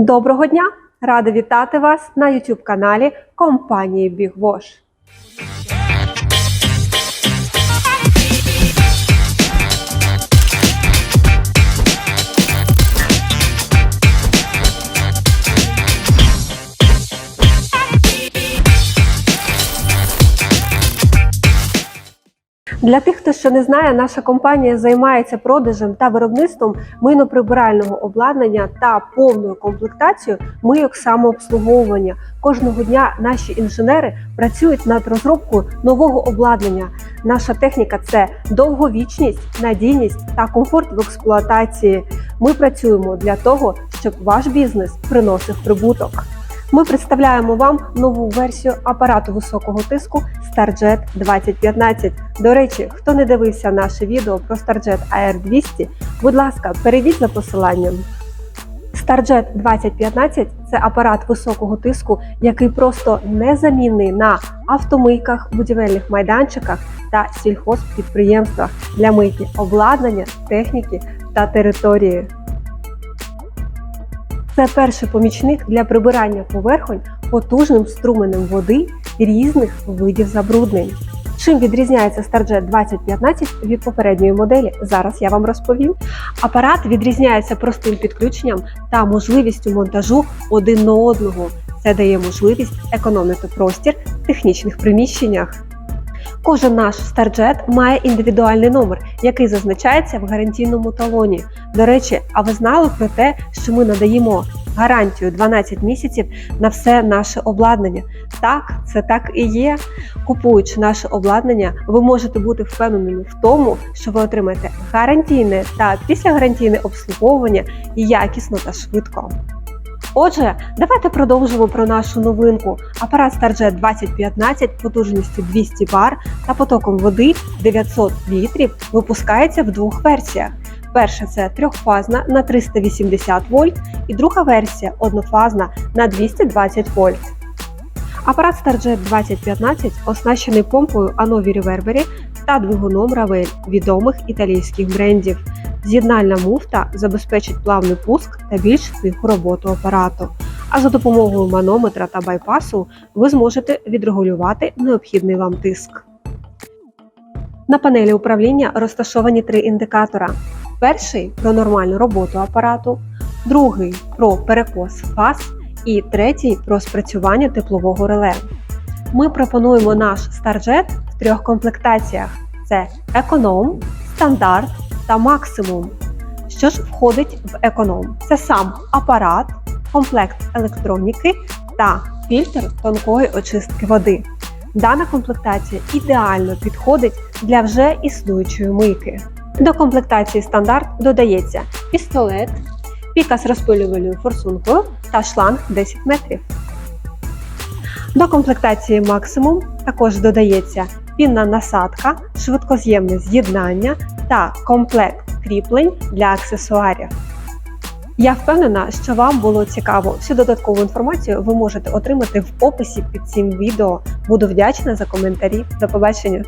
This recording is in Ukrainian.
Доброго дня! Рада вітати вас на YouTube каналі компанії Big Wash. Для тих, хто ще не знає, наша компанія займається продажем та виробництвом мийно-прибирального обладнання та повною комплектацією мийок самообслуговування. Кожного дня наші інженери працюють над розробкою нового обладнання. Наша техніка це довговічність, надійність та комфорт в експлуатації. Ми працюємо для того, щоб ваш бізнес приносив прибуток. Ми представляємо вам нову версію апарату високого тиску StarJet 2015. До речі, хто не дивився наше відео про StarJet AR200, будь ласка, перейдіть за посиланням. StarJet 2015 це апарат високого тиску, який просто незамінний на автомийках, будівельних майданчиках та сільхозпідприємствах для мийки обладнання, техніки та території. Це перший помічник для прибирання поверхонь потужним струменем води різних видів забруднень. Чим відрізняється StarJet 2015 від попередньої моделі? Зараз я вам розповім. Апарат відрізняється простим підключенням та можливістю монтажу один на одного. Це дає можливість економити простір в технічних приміщеннях. Кожен наш StarJet має індивідуальний номер, який зазначається в гарантійному талоні. До речі, а ви знали про те, що ми надаємо гарантію 12 місяців на все наше обладнання? Так, це так і є. Купуючи наше обладнання, ви можете бути впевненими в тому, що ви отримаєте гарантійне та післягарантійне обслуговування якісно та швидко. Отже, давайте продовжимо про нашу новинку. Апарат StarJet 2015 потужністю 200 бар та потоком води 900 літрів випускається в двох версіях. Перша це трьохфазна на 380 вольт і друга версія однофазна на 220 вольт. Апарат StarJet 2015 оснащений помпою Anovi Reverberi та двигуном Ravel відомих італійських брендів. З'єднальна муфта забезпечить плавний пуск та більш тиху роботу апарату. А за допомогою манометра та байпасу ви зможете відрегулювати необхідний вам тиск. На панелі управління розташовані три індикатора: перший про нормальну роботу апарату, другий про перекос фаз і третій про спрацювання теплового реле. Ми пропонуємо наш StarJet в трьох комплектаціях: це економ, стандарт та максимум. Що ж входить в економ? Це сам апарат, комплект електроніки та фільтр тонкої очистки води. Дана комплектація ідеально підходить для вже існуючої мийки. До комплектації стандарт додається пістолет, піка з розпилювальною форсункою та шланг 10 метрів. До комплектації максимум також додається пінна насадка, швидкоз'ємне з'єднання та комплект кріплень для аксесуарів. Я впевнена, що вам було цікаво. Всю додаткову інформацію ви можете отримати в описі під цим відео. Буду вдячна за коментарі. До побачення!